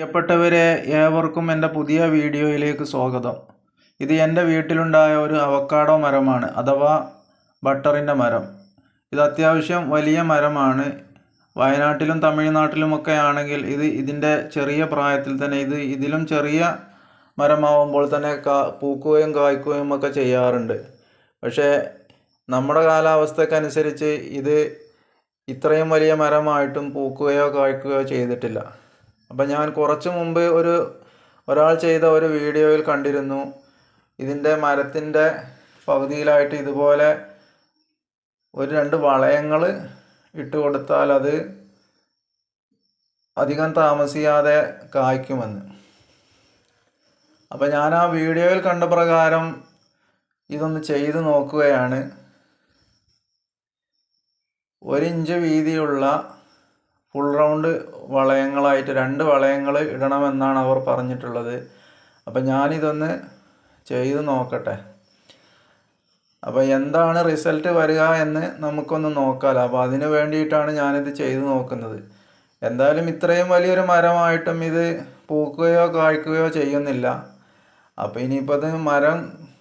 പ്രിയപ്പെട്ടവരെ ഏവർക്കും എന്റെ പുതിയ വീഡിയോയിലേക്ക് സ്വാഗതം. ഇത് എന്റെ വീട്ടിലുണ്ടായ ഒരു അവക്കാഡോ മരമാണ് അഥവാ ബട്ടറിന്റെ മരം. ഇത് അത്യാവശ്യം വലിയ മരമാണ്. വയനാട്ടിലും തമിഴ്നാട്ടിലുമൊക്കെ ആണെങ്കിൽ ഇത് ഇതിന്റെ ചെറിയ പ്രായത്തിൽ തന്നെ ഇത് ഇതിലും ചെറിയ മരമാവുമ്പോൾ തന്നെ കാ പൂക്കുകയും കായ്ക്കുകയും ഒക്കെ ചെയ്യാറുണ്ട്. പക്ഷേ നമ്മുടെ കാലാവസ്ഥക്കനുസരിച്ച് ഇത് ഇത്രയും വലിയ മരമായിട്ടും പൂക്കുകയോ കായ്ക്കുകയോ ചെയ്തിട്ടില്ല. അപ്പം ഞാൻ കുറച്ച് മുമ്പ് ഒരു ഒരാൾ ചെയ്ത ഒരു വീഡിയോയിൽ കണ്ടിരുന്നു. ഇതിന്റെ മരത്തിന്റെ പകുതിയിലായിട്ട് ഇതുപോലെ ഒരു രണ്ട് വളയങ്ങൾ ഇട്ട് കൊടുത്താൽ അത് അധികം താമസിയാതെ കായ്ക്കുമെന്ന്. അപ്പം ഞാൻ ആ വീഡിയോയിൽ കണ്ട പ്രകാരം ഇതൊന്ന് ചെയ്ത് നോക്കുകയാണ്. ഒരു ഇഞ്ച് വീതിയുള്ള ഫുൾ റൗണ്ട് വളയങ്ങളായിട്ട് രണ്ട് വളയങ്ങൾ ഇടണമെന്നാണ് അവർ പറഞ്ഞിട്ടുള്ളത്. അപ്പം ഞാനിതൊന്ന് ചെയ്ത് നോക്കട്ടെ. അപ്പോൾ എന്താണ് റിസൾട്ട് വരിക എന്ന് നമുക്കൊന്ന് നോക്കാമല്ലോ അപ്പോൾ അതിന് വേണ്ടിയിട്ടാണ് ഞാനിത് ചെയ്ത് നോക്കുന്നത്. എന്തായാലും ഇത്രയും വലിയൊരു മരമായിട്ടും ഇത് പൂക്കുകയോ കായ്ക്കുകയോ ചെയ്യുന്നില്ല. അപ്പോൾ ഇനിയിപ്പോൾ ഇത് മരം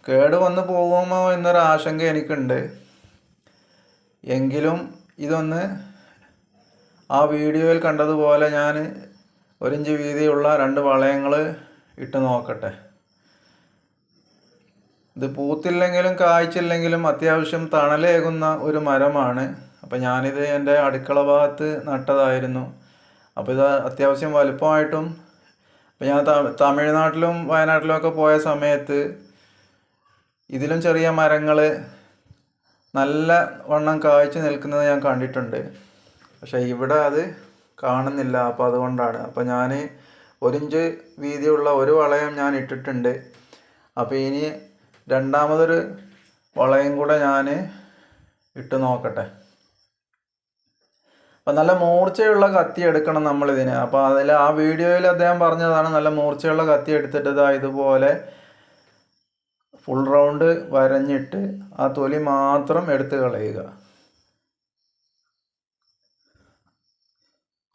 കേട് വന്ന് പോകുമോ എന്നൊരു ആശങ്ക എനിക്കുണ്ട്. എങ്കിലും ഇതൊന്ന് ആ വീഡിയോയിൽ കണ്ടതുപോലെ ഞാൻ ഒരിഞ്ച് വീതിയുള്ള രണ്ട് വളയങ്ങൾ ഇട്ട് നോക്കട്ടെ. ഇത് പൂത്തില്ലെങ്കിലും കായ്ച്ചില്ലെങ്കിലും അത്യാവശ്യം തണലേകുന്ന ഒരു മരമാണ്. അപ്പം ഞാനിത് എന്റെ അടുക്കള ഭാഗത്ത് നട്ടതായിരുന്നു. അപ്പോൾ ഇത് അത്യാവശ്യം വലുപ്പമായിട്ടും അപ്പോൾ ഞാൻ തമിഴ്നാട്ടിലും വയനാട്ടിലും ഒക്കെ പോയ സമയത്ത് ഇതിലും ചെറിയ മരങ്ങൾ നല്ല വണ്ണം കായ്ച്ചു നിൽക്കുന്നത് ഞാൻ കണ്ടിട്ടുണ്ട്. പക്ഷേ ഇവിടെ അത് കാണുന്നില്ല. അപ്പോൾ അതുകൊണ്ടാണ്. അപ്പോൾ ഞാൻ ഒരിഞ്ച് വീതിയുള്ള ഒരു വളയം ഞാൻ ഇട്ടിട്ടുണ്ട്. അപ്പോൾ ഇനി രണ്ടാമതൊരു വളയം കൂടെ ഞാൻ ഇട്ട് നോക്കട്ടെ. അപ്പം നല്ല മൂർച്ചയുള്ള കത്തി എടുക്കണം നമ്മളിതിന്. അപ്പോൾ അതിൽ ആ വീഡിയോയിൽ അദ്ദേഹം പറഞ്ഞതാണ് നല്ല മൂർച്ചയുള്ള കത്തി എടുത്തിട്ട് ഇതാ ഇതുപോലെ ഫുൾ റൗണ്ട് വരഞ്ഞിട്ട് ആ തൊലി മാത്രം എടുത്ത് കളയുക.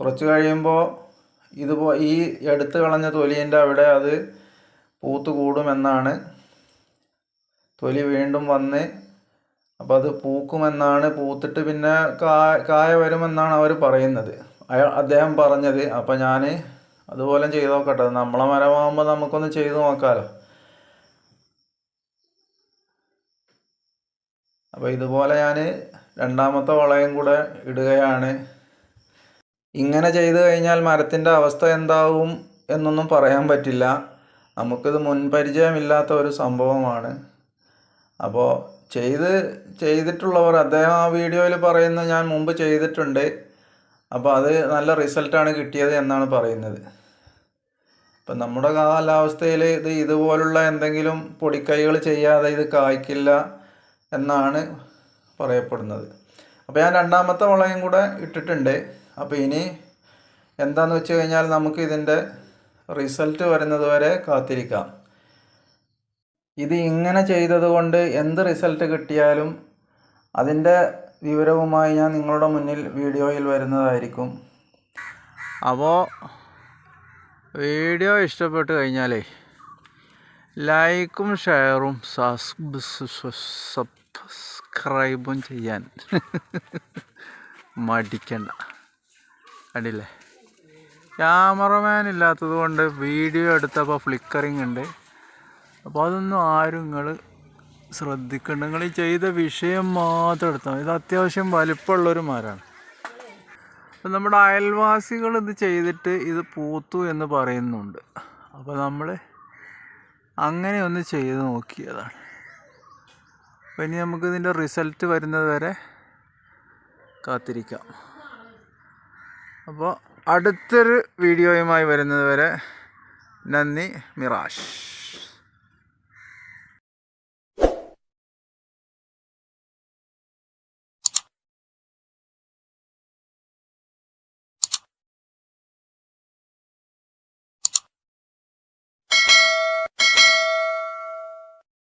കുറച്ച് കഴിയുമ്പോൾ ഇതുപോ ഈ എടുത്ത് കളഞ്ഞ തൊലിന്റെ അവിടെ അത് പൂത്ത് കൂടുമെന്നാണ്. തൊലി വീണ്ടും വന്ന് അപ്പോൾ അത് പൂക്കുമെന്നാണ്. പൂത്തിട്ട് പിന്നെ കായ കായ വരുമെന്നാണ് അവർ പറയുന്നത്. അയാൾ അദ്ദേഹം പറഞ്ഞത്. അപ്പോൾ ഞാൻ അതുപോലെ ചെയ്ത് നോക്കട്ടെ. നമ്മളെ മരമാകുമ്പോൾ നമുക്കൊന്ന് ചെയ്ത് നോക്കാമല്ലോ അപ്പോൾ ഇതുപോലെ ഞാൻ രണ്ടാമത്തെ വളയം കൂടെ ഇടുകയാണ്. ഇങ്ങനെ ചെയ്തു കഴിഞ്ഞാൽ മരത്തിന്റെ അവസ്ഥ എന്താവും എന്നൊന്നും പറയാൻ പറ്റില്ല. നമുക്കിത് മുൻപരിചയമില്ലാത്ത ഒരു സംഭവമാണ്. അപ്പോൾ ചെയ്ത് ചെയ്തിട്ടുള്ളവർ അദ്ദേഹം ആ വീഡിയോയിൽ പറയുന്ന ഞാൻ മുമ്പ് ചെയ്തിട്ടുണ്ട്. അപ്പോൾ അത് നല്ല റിസൾട്ടാണ് കിട്ടിയത് എന്നാണ് പറയുന്നത്. ഇപ്പം നമ്മുടെ കാലാവസ്ഥയിൽ ഇത് ഇതുപോലുള്ള എന്തെങ്കിലും പൊടിക്കൈകൾ ചെയ്യാതെ ഇത് കായ്ക്കില്ല എന്നാണ് പറയപ്പെടുന്നത്. അപ്പോൾ ഞാൻ രണ്ടാമത്തെ വളയും കൂടെ ഇട്ടിട്ടുണ്ട്. അപ്പോൾ ഇനി എന്താണെന്ന് വെച്ച് കഴിഞ്ഞാൽ നമുക്ക് ഇതിന്റെ റിസൾട്ട് വരുന്നത് വരെ കാത്തിരിക്കാം. ഇത് ഇങ്ങനെ ചെയ്തതുകൊണ്ട് എന്ത് റിസൾട്ട് കിട്ടിയാലും അതിന്റെ വിവരവുമായി ഞാൻ നിങ്ങളുടെ മുന്നിൽ വീഡിയോയിൽ വരുന്നതായിരിക്കും. അപ്പോൾ വീഡിയോ ഇഷ്ടപ്പെട്ട് കഴിഞ്ഞാലേ ലൈക്കും ഷെയറും സബ്സ്ക്രൈബും ചെയ്യാൻ മടിക്കണ്ട. കണ്ടില്ലേ? ക്യാമറമാൻ ഇല്ലാത്തത് കൊണ്ട് വീഡിയോ എടുത്തപ്പോൾ ഫ്ലിക്കറിങ് ഉണ്ട്. അപ്പോൾ അതൊന്നും ആരും നിങ്ങൾ ശ്രദ്ധിക്കണം നിങ്ങൾ ഈ ചെയ്ത വിഷയം മാത്രം എടുത്താൽ ഇത് അത്യാവശ്യം വലിപ്പമുള്ളൊരു മരമാണ്. അപ്പം നമ്മുടെ അയൽവാസികൾ ഇത് ചെയ്തിട്ട് ഇത് പൂത്തു എന്ന് പറയുന്നുണ്ട്. അപ്പോൾ നമ്മൾ അങ്ങനെ ഒന്ന് ചെയ്ത് നോക്കിയതാണ്. അപ്പോൾ ഇനി നമുക്കിതിന്റെ റിസൾട്ട് വരുന്നത് വരെ കാത്തിരിക്കാം. അപ്പോൾ അടുത്തൊരു വീഡിയോയുമായി വരുന്നത് വരെ നന്ദി മിറാഷ്.